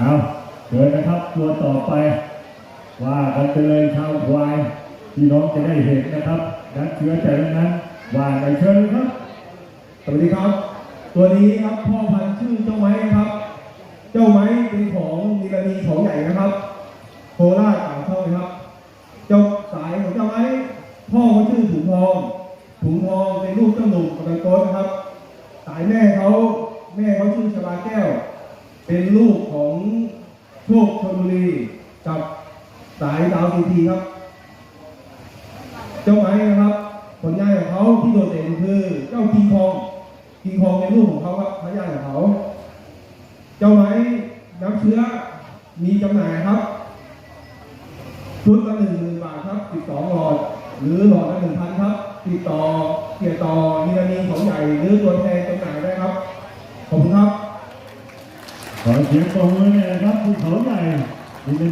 เอาเชิญนะครับตัวต่อไป ว่ากันไปเลยชาวควายพี่น้องจะได้เห็นนะครับนักเชื้อแต่ละนั้นว่าในเชิญครับสวัสดีครับ ตัวนี้ครับพ่อพันธุ์ชื่อเจ้าไม้นะครับ เจ้าไม้เป็นของนิรณีของใหญ่นะครับโคราชอ่างทองนะครับ เจ้าสายของเจ้าไม้พ่อเขาชื่อถุงทองถุงทองเป็นลูกเจ้าหนุ่มกับโต้นนะครับ สายแม่เขาแม่เขาชื่อชบาแก้ว เป็นลูกของโชคชลบุรีกับสายดาวซีทีครับ เจ้าไม้นะครับ ผลงานของเขาที่โดดเด่นคือเจ้าคิงคองคิงคองเป็นลูกของเขาครับพระยาของเขา เจ้าไม้น้ำเชื้อมีจำหน่ายครับชุดละหนึ่งหมื่นบาทครับ12หลอด หรือหลอดละหนึ่งพันครับติดต่อเกี่ยต่อมีนานีของใหญ่หรือตัวแทนจำหน่ายได้ครับ ขอบคุณครับ ขอเสียงปรบมื